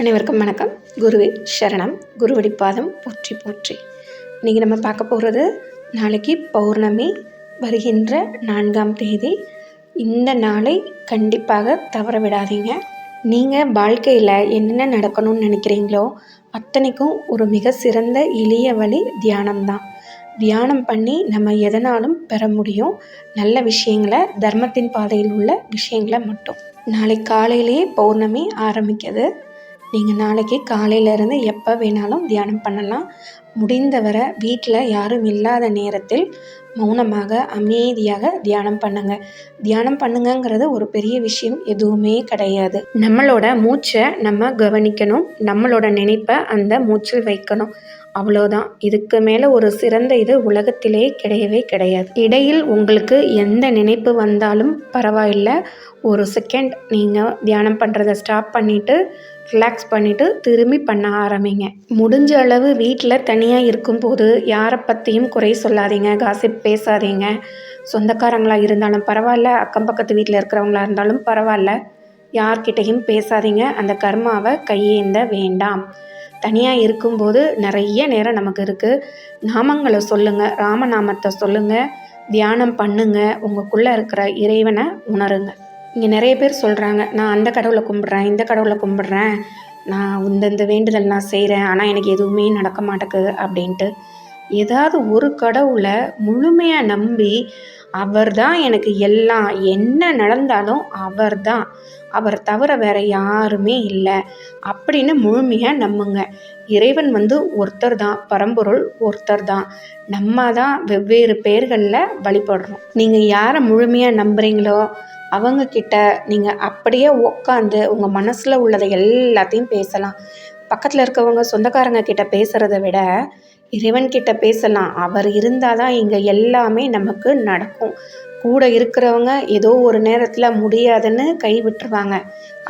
அனைவருக்கும் வணக்கம். குருவே சரணம். குருவடி பாதம் போற்றி போற்றி. இன்றைக்கி நம்ம பார்க்க போகிறது நாளைக்கு பௌர்ணமி வருகின்ற நான்காம் தேதி. இந்த நாளை கண்டிப்பாக தவற விடாதீங்க. நீங்கள் வாழ்க்கையில் என்னென்ன நடக்கணும்னு நினைக்கிறீங்களோ அத்தனைக்கும் ஒரு மிக சிறந்த எளிய வழி தியானம்தான். தியானம் பண்ணி நம்ம எதனாலும் பெற முடியும். நல்ல விஷயங்களை தர்மத்தின் பாதையில் உள்ள விஷயங்களை மட்டும். நாளை காலையிலேயே பௌர்ணமி ஆரம்பிக்குது. நீங்கள் நாளைக்கு காலையிலேருந்து எப்போ வேணாலும் தியானம் பண்ணலாம். முடிந்தவரை வீட்டில் யாரும் இல்லாத நேரத்தில் மௌனமாக அமைதியாக தியானம் பண்ணுங்கள் தியானம் பண்ணுங்கங்கிறது ஒரு பெரிய விஷயம் எதுவுமே கிடையாது. நம்மளோட மூச்சை நம்ம கவனிக்கணும். நம்மளோட நினைப்பை அந்த மூச்சில் வைக்கணும். அவ்வளோதான் இதுக்கு மேலே ஒரு சிறந்த இது உலகத்திலே கிடையவே கிடையாது. இடையில் உங்களுக்கு எந்த நினைப்பு வந்தாலும் பரவாயில்லை. ஒரு செகண்ட் நீங்கள் தியானம் பண்ணுறத ஸ்டாப் பண்ணிவிட்டு ரிலாக்ஸ் பண்ணிவிட்டு திரும்பி பண்ண ஆரம்பிங்க. முடிஞ்ச அளவு வீட்டில் தனி தனியாக இருக்கும்போது யாரை பற்றியும் குறை சொல்லாதீங்க காசிப் பேசாதீங்க. சொந்தக்காரங்களாக இருந்தாலும் பரவாயில்ல அக்கம் பக்கத்து வீட்டில் இருக்கிறவங்களா இருந்தாலும் பரவாயில்ல. யார்கிட்டையும் பேசாதீங்க அந்த கர்மாவை கையேந்த வேண்டாம். தனியாக இருக்கும்போது நிறைய நேரம் நமக்கு இருக்குது நாமங்களை சொல்லுங்கள் ராமநாமத்தை சொல்லுங்கள் தியானம் பண்ணுங்கள் உங்களுக்குள்ளே இருக்கிற இறைவனை உணருங்க. இங்கே நிறைய பேர் சொல்கிறாங்க நான் அந்த கடவுளை கும்பிட்றேன் இந்த கடவுளை கும்பிட்றேன் நான் இந்தந்த வேண்டுதல் நான் செய்கிறேன் ஆனால் எனக்கு எதுவுமே நடக்க மாட்டேங்குது அப்படின்ட்டு ஏதாவது ஒரு கடவுளை முழுமையாக நம்பி அவர் தான் எனக்கு எல்லாம். என்ன நடந்தாலும் அவர் தான் அவர் தவிர வேற யாருமே இல்லை அப்படின்னு முழுமையாக நம்புங்க. இறைவன் வந்து ஒருத்தர் தான் பரம்பொருள் ஒருத்தர் தான் நம்ம தான் வெவ்வேறு பெயர்களில் வழிபடுறோம். நீங்கள் யாரை முழுமையாக நம்புகிறீங்களோ அவங்கக்கிட்ட நீங்கள் அப்படியே உக்காந்து உங்கள் மனசில் உள்ளதை எல்லாத்தையும் பேசலாம். பக்கத்தில் இருக்கவங்க சொந்தக்காரங்க கிட்ட பேசுகிறத விட இறைவன்கிட்ட பேசலாம். அவர் இருந்தால் தான் இங்கே எல்லாமே நமக்கு நடக்கும். கூட இருக்கிறவங்க ஏதோ ஒரு நேரத்தில் முடியாதுன்னு கை விட்டுருவாங்க.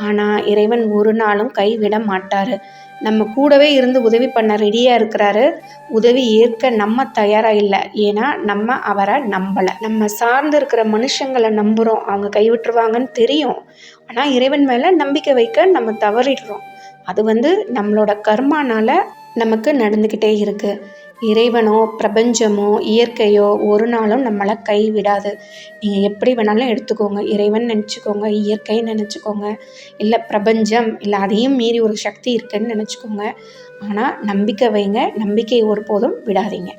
ஆனால் இறைவன் ஒரு நாளும் கைவிட மாட்டார். நம்ம கூடவே இருந்து உதவி பண்ண ரெடியாக இருக்கிறாரு. உதவி ஏற்க நம்ம தயாராக இல்லை. ஏன்னா நம்ம அவரை நம்பலை. நம்ம சார்ந்து இருக்கிற மனுஷங்களை நம்புகிறோம் அவங்க கைவிட்டுருவாங்கன்னு தெரியும். ஆனால் இறைவன் மேலே நம்பிக்கை வைக்க நம்ம தவறிடுறோம். அது வந்து நம்மளோட கர்மானால் நமக்கு நடந்துக்கிட்டே இருக்குது இறைவனோ பிரபஞ்சமோ இயற்கையோ ஒரு நாளும் நம்மளை கைவிடாது. நீங்கள் எப்படி வேணாலும் எடுத்துக்கோங்க. இறைவன் நினச்சிக்கோங்க இயற்கை நினச்சிக்கோங்க. இல்லை பிரபஞ்சம் இல்லை அதையும் மீறி ஒரு சக்தி இருக்குன்னு நினச்சிக்கோங்க. ஆனால் நம்பிக்கை வைங்க. நம்பிக்கை ஒருபோதும் விடாதீங்க.